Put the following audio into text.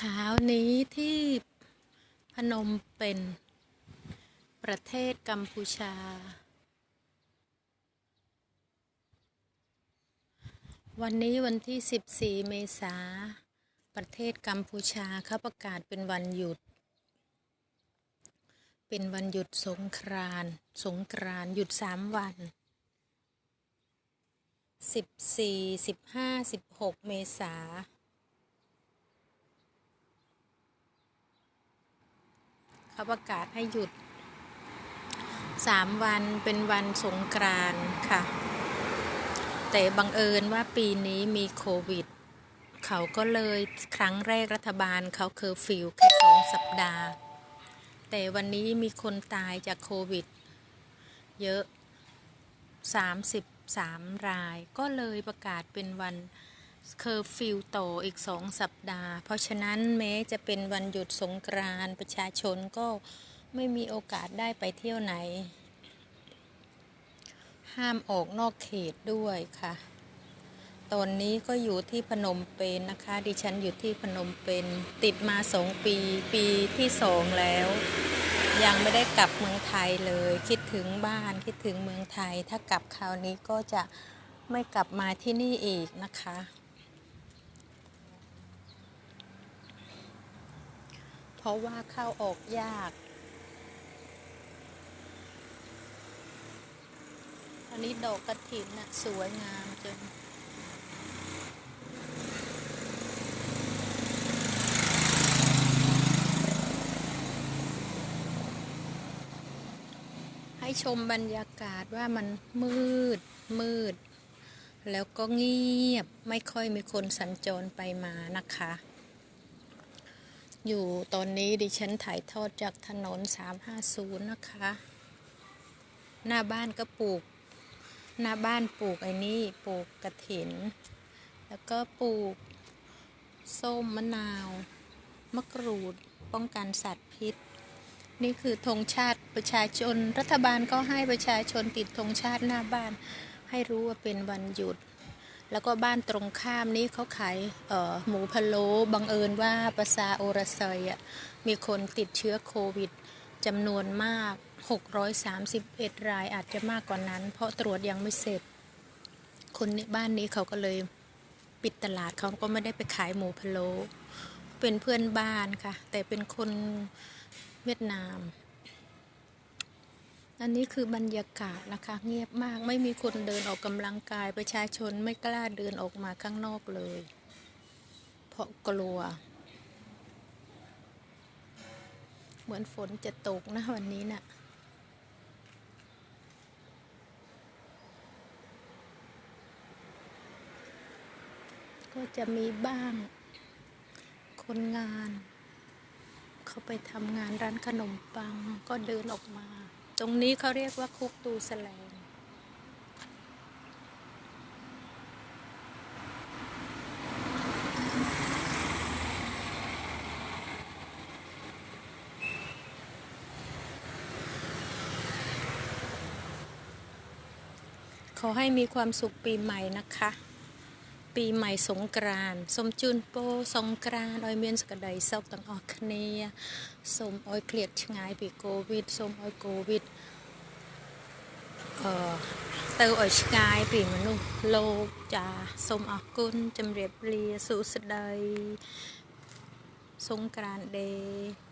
ช้านี้ที่พนมเป็นประเทศกัมพูชา วันนี้วันที่ 14 เมษา ประเทศกัมพูชาเขาประกาศเป็นวันหยุด เป็นวันหยุดสงกรานสงกรานหยุด 3 วัน 14 15 16 เมษา เขาประกาศให้หยุด 3 วันเป็นวันสงกรานต์ค่ะ แต่บังเอิญว่าปีนี้มีโควิด เขาก็เลยครั้งแรกรัฐบาลเขาเคอร์ฟิวแค่สองสัปดาห์ แต่วันนี้มีคนตายจากโควิด เยอะ 33 ราย ก็เลยประกาศเป็นวัน เคอร์ฟิวต่ออีกสองสัปดาห์ เพราะฉะนั้นแม้จะเป็นวันหยุดสงกรานต์ประชาชนก็ไม่มีโอกาสได้ไปเที่ยวไหน ห้ามออกนอกเขตด้วยค่ะ ตอนนี้ก็อยู่ที่พนมเปญนนะคะ ดิฉันอยู่ที่พนมเปญติดมาสองปี ปีที่สองแล้ว ยังไม่ได้กลับเมืองไทยเลย คิดถึงบ้านคิดถึงเมืองไทย ถ้ากลับคราวนี้ก็จะไม่กลับมาที่นี่อีกนะคะ เพราะว่าเข้าออกยาก อันนี้ดอกกระถินน่ะสวยงามจังให้ชมบรรยากาศว่ามันมืดมืด แล้วก็เงียบไม่ค่อยมีคนสัญจรไปมานะคะ อยู่ตอนนี้ดิฉันถ่ายทอดจากถนน 350 นะคะ หน้าบ้านก็ปลูก หน้าบ้านปลูกไอ้นี่ปลูกกระถิน แล้วก็ปลูก ส้มมะนาว มะกรูด ป้องกันสัตว์พิษ นี่คือธงชาติประชาชน รัฐบาลก็ให้ประชาชนติดธงชาติหน้าบ้าน ให้รู้ว่าเป็นวันหยุด แล้วก็บ้านตรงข้ามนี้เขาขายหมูพะโล้บังเอิญว่าประสาโอรไซอะมีคนติดเชื้อโควิดจำนวนมาก 631 รายอาจจะมากกว่านั้น เพราะตรวจยังไม่เสร็จคนในบ้านนี้เขาก็เลยปิดตลาดเขาก็ไม่ได้ไปขายหมูพะโล้เป็นเพื่อนบ้านค่ะ แต่เป็นคนเวียดนาม อันนี้คือบรรยากาศนะคะเงียบมากไม่มีคนเดินออกกำลังกายประชาชนไม่กล้าเดินออกมาข้างนอกเลย เพราะกลัว เหมือนฝนจะตกนะวันนี้นะ่ะก็จะมีบ้าง คนงาน เขาไปทำงานร้านขนมปังก็เดินออกมา ตรงนี้เขาเรียกว่าคุกตูแสลง ขอให้มีความสุขปีใหม่นะคะ ពីម៉ៃសង្ក្រានសូមជូនពរសង្ក្រានឲ្យមានសេចក្តីសុខទាំងអស់គ្នាសូមឲ្យឃ្លាតឆ្ងាយពីកូវីដសូមឲ្យកូវីដអឺទៅឲ្យឆ្ងាយពីមនុស្សលោកចាសូមអរគុណជម្រាបលាសុស្ដីសង្ក្រានដេ